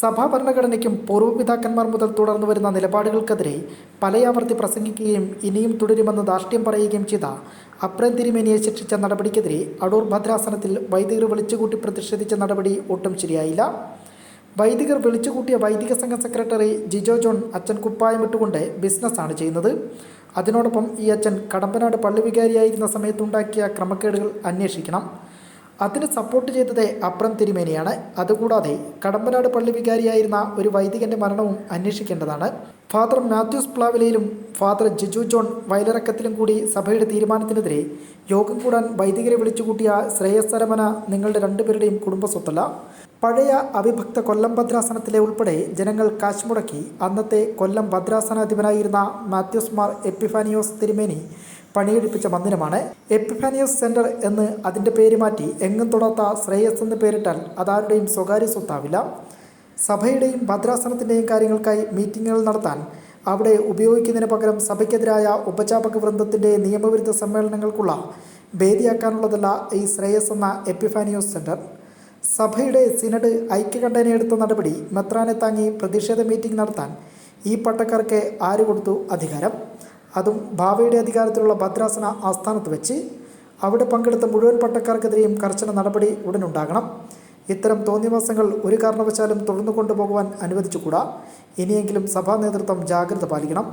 സഭാ ഭരണഘടനയ്ക്കും പൂർവപിതാക്കന്മാർ മുതൽ തുടർന്നു വരുന്ന നിലപാടുകൾക്കെതിരെ പലയാവർത്തി പ്രസംഗിക്കുകയും ഇനിയും തുടരുമെന്ന് ധാർഷ്ട്യം പറയുകയും ചെയ്ത അപ്രം തിരുമേനിയെ ശിക്ഷിച്ച നടപടിക്കെതിരെ അടൂർ ഭദ്രാസനത്തിൽ വൈദികർ വിളിച്ചുകൂട്ടി പ്രതിഷേധിച്ച നടപടി ഒട്ടും ശരിയായില്ല. വൈദികർ വിളിച്ചുകൂട്ടിയ വൈദിക സംഘം സെക്രട്ടറി ജിജോ ജോൺ അച്ഛൻ കുപ്പായം ഇട്ടുകൊണ്ട് ബിസിനസ്സാണ് ചെയ്യുന്നത്. അതിനോടൊപ്പം ഈ അച്ഛൻ കടമ്പനാട് പള്ളി വികാരിയായിരുന്ന സമയത്തുണ്ടാക്കിയ ക്രമക്കേടുകൾ അന്വേഷിക്കണം. അതിന് സപ്പോർട്ട് ചെയ്തത് അപ്രം തിരുമേനിയാണ്. അതുകൂടാതെ കടമ്പനാട് പള്ളി വികാരിയായിരുന്ന ഒരു വൈദികന്റെ മരണവും അന്വേഷിക്കേണ്ടതാണ്. ഫാദർ മാത്യൂസ് പ്ലാവിലയിലും ഫാദർ ജിജു ജോൺ വയലിറക്കത്തിലും കൂടി സഭയുടെ തീരുമാനത്തിനെതിരെ യോഗം കൂടാൻ വൈദികരെ വിളിച്ചുകൂട്ടിയ ശ്രേയസ്തരമന നിങ്ങളുടെ രണ്ടുപേരുടെയും കുടുംബ സ്വത്തല്ല പഴയ അവിഭക്ത കൊല്ലം ഭദ്രാസനത്തിലെ ഉൾപ്പെടെ ജനങ്ങൾ കാശ് മുടക്കി അന്നത്തെ കൊല്ലം ഭദ്രാസനാധിപനായിരുന്ന മാത്യൂസ് മാർ എപ്പിഫാനിയോസ് തിരുമേനി പണിയെടുപ്പിച്ച മന്ദിരമാണ്. എപ്പിഫാനിയോസ് സെന്റർ എന്ന് അതിന്റെ പേര് മാറ്റി എങ്ങും തൊടാത്ത ശ്രേയസ് എന്ന് പേരിട്ടാൽ അതാരുടെയും സ്വകാര്യ സ്വത്താവില്ല. സഭയുടെയും ഭദ്രാസനത്തിന്റെയും കാര്യങ്ങൾക്കായി മീറ്റിങ്ങുകൾ നടത്താൻ അവിടെ ഉപയോഗിക്കുന്നതിന് പകരം സഭയ്ക്കെതിരായ ഉപചാപക വൃന്ദത്തിന്റെ നിയമവിരുദ്ധ സമ്മേളനങ്ങൾക്കുള്ള വേദിയാക്കാനുള്ളതല്ല ഈ ശ്രേയസ് എന്ന എപ്പിഫാനിയോസ് സെന്റർ. സഭയുടെ സിനഡ് ഐക്യകണ്ഠേന എടുത്ത നടപടി മെത്രാനെ താങ്ങി പ്രതിഷേധ മീറ്റിംഗ് നടത്താൻ ഈ പട്ടക്കാർക്ക് ആര് കൊടുത്തു അധികാരം? അതും ഭാവയുടെ അധികാരത്തിലുള്ള ഭദ്രാസന ആസ്ഥാനത്ത് വെച്ച് അവിടെ പങ്കെടുത്ത മുഴുവൻ പട്ടക്കാർക്കെതിരെയും കർശന നടപടി ഉടനുണ്ടാകണം. ഇത്തരം തോന്നിവാസങ്ങൾ ഒരു കാരണവശാലും തുടർന്നു കൊണ്ടുപോകുവാൻ അനുവദിച്ചുകൂടാ. ഇനിയെങ്കിലും സഭാ നേതൃത്വം ജാഗ്രത പാലിക്കണം.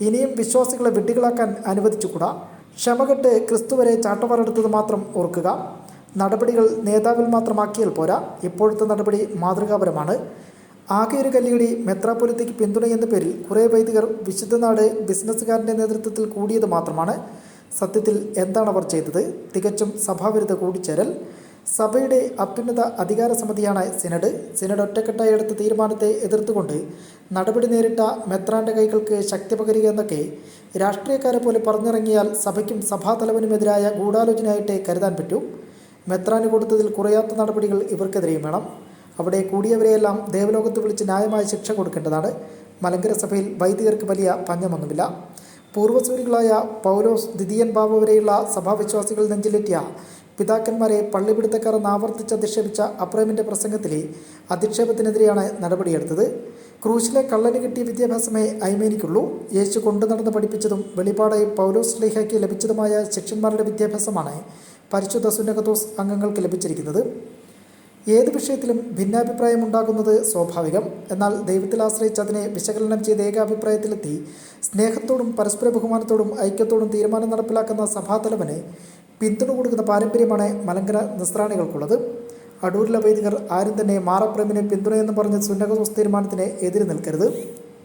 ഇനിയും വിശ്വാസികളെ വിഡ്ഢികളാക്കാൻ അനുവദിച്ചുകൂടാ. ക്ഷമകെട്ട് ക്രിസ്തുവരെ ചാട്ടവാറെടുത്തത് മാത്രം ഓർക്കുക. നടപടികൾ നേതാവിൽ മാത്രമാക്കിയാൽ പോരാ. ഇപ്പോഴത്തെ നടപടി മാതൃകാപരമാണ്. ആകെ ഒരു കല്ലിയടി മെത്രാപ്പൊലിത്തയ്ക്ക് പിന്തുണ എന്ന പേരിൽ കുറേ വൈദികർ വിശുദ്ധനാട് ബിസിനസ്സുകാരന്റെ നേതൃത്വത്തിൽ കൂടിയത് മാത്രമാണ്. സത്യത്തിൽ എന്താണ് അവർ ചെയ്തത്? തികച്ചും സഭാവിരുദ്ധ കൂടിച്ചേരൽ. സഭയുടെ അത്യുന്നത അധികാര സമിതിയാണ് സിനഡ്. സിനഡ് ഒറ്റക്കെട്ടായി എടുത്ത തീരുമാനത്തെ എതിർത്തുകൊണ്ട് നടപടി നേരിട്ട മെത്രാന്റെ കൈകൾക്ക് ശക്തി പകരുക എന്നൊക്കെ രാഷ്ട്രീയക്കാരെ പോലെ പറഞ്ഞിറങ്ങിയാൽ സഭയ്ക്കും സഭാതലവനുമെതിരായ ഗൂഢാലോചനയായിട്ടേ കരുതാൻ പറ്റൂ. മെത്രാന് കൊടുത്തതിൽ കുറയാത്ത നടപടികൾ ഇവർക്കെതിരെയും വേണം. അവിടെ കൂടിയവരെയെല്ലാം ദേവലോകത്ത് വിളിച്ച് ന്യായമായ ശിക്ഷ കൊടുക്കേണ്ടതാണ്. മലങ്കര സഭയിൽ വൈദികർക്ക് വലിയ പഞ്ഞമൊന്നുമില്ല. പൂർവസൂരികളായ പൗലോസ് ദിദിയൻ ബാബ വരെയുള്ള സഭാവിശ്വാസികൾ നെഞ്ചിലെത്തിയ പിതാക്കന്മാരെ പള്ളിപിടുത്തക്കാർ ആവർത്തിച്ച് അധിക്ഷേപിച്ച അപ്രേമിന്റെ പ്രസംഗത്തിലെ അധിക്ഷേപത്തിനെതിരെയാണ് നടപടിയെടുത്തത്. ക്രൂശിലെ കള്ളന് കിട്ടിയ വിദ്യാഭ്യാസമേ അയമേനിക്കുള്ളൂ. യേശു കൊണ്ടു നടന്ന് പഠിപ്പിച്ചതും വെളിപാടായി പൗലോസ് ലേഖയ്ക്ക് ലഭിച്ചതുമായ ശിഷ്യന്മാരുടെ വിദ്യാഭ്യാസമാണ് പരിശുദ്ധ സുന്നകത്തോസ് അംഗങ്ങൾക്ക് ലഭിച്ചിരിക്കുന്നത്. ഏത് വിഷയത്തിലും ഭിന്നാഭിപ്രായം ഉണ്ടാകുന്നത് സ്വാഭാവികം. എന്നാൽ ദൈവത്തിൽ ആശ്രയിച്ച് അതിനെ വിശകലനം ചെയ്ത് ഏകാഭിപ്രായത്തിലെത്തി സ്നേഹത്തോടും പരസ്പര ബഹുമാനത്തോടും ഐക്യത്തോടും തീരുമാനം നടപ്പിലാക്കുന്ന സഭാതലവന് പിന്തുണ കൊടുക്കുന്ന പാരമ്പര്യമാണ് മലങ്കര നിസ്രാണികൾക്കുള്ളത് അടൂരിലെ വൈദികർ ആരും തന്നെ മാറപ്രേമിനെ പിന്തുണയെന്ന് പറഞ്ഞ് സുന്നകദോസ് തീരുമാനത്തിന് എതിര് നിൽക്കരുത്.